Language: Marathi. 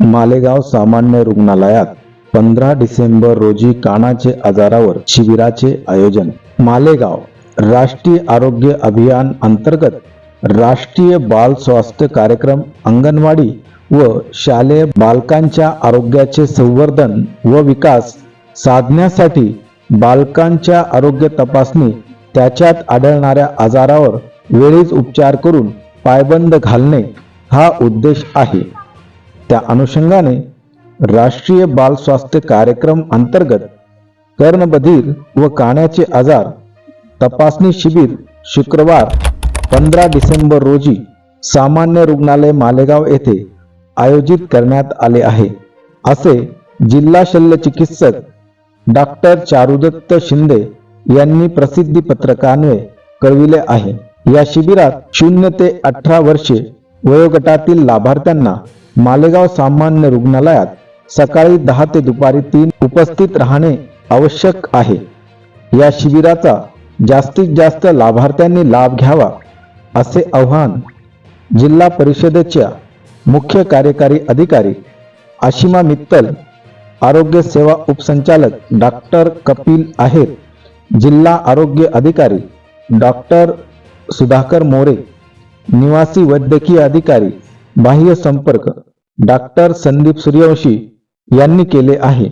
मालेगाव सामान्य रुग्णालयात पंधरा डिसेंबर रोजी कानाचे आजारावर शिबिराचे आयोजन. मालेगाव राष्ट्रीय आरोग्य अभियान अंतर्गत राष्ट्रीय बाल स्वास्थ्य कार्यक्रम अंगणवाडी व शालेय बालकांच्या आरोग्याचे संवर्धन व विकास साधण्यासाठी बालकांच्या आरोग्य तपासणी त्याच्यात आढळणाऱ्या आजारावर वेळीच उपचार करून पायबंद घालणे हा उद्देश आहे. त्या अनुषंगाने राष्ट्रीय बाल स्वास्थ्य कार्यक्रम अंतर्गत कर्णबधीर व काण्याचे आजार तपासणी शिबिर शुक्रवार पंधरा डिसेंबर रोजी सामान्य रुग्णालय मालेगाव येथे आयोजित करण्यात आले आहे. असे जिल्हा शल्य चिकित्सक डॉक्टर चारुदत्त शिंदे यांनी प्रसिद्धी पत्रकान्वये कळविले आहे. या शिबिरात शून्य ते अठरा वर्षे वयोगटातील लाभार्थ्यांना मालेगाव सामान्य रुग्णालयात सकाळी दहा ते दुपारी तीन उपस्थित राहणे आवश्यक आहे. या शिबिराचा जास्तीत जास्त लाभार्थ्यांनी लाभ घ्यावा असे आवाहन जिल्हा परिषदेच्या मुख्य कार्यकारी अधिकारी आशिमा मित्तल आरोग्य सेवा उपसंचालक डॉक्टर कपिल आहेत जिल्हा आरोग्य अधिकारी डॉक्टर सुधाकर मोरे निवासी वैद्यकीय अधिकारी बाह्य संपर्क डॉक्टर संदीप सूर्यवंशी यांनी केले आहे.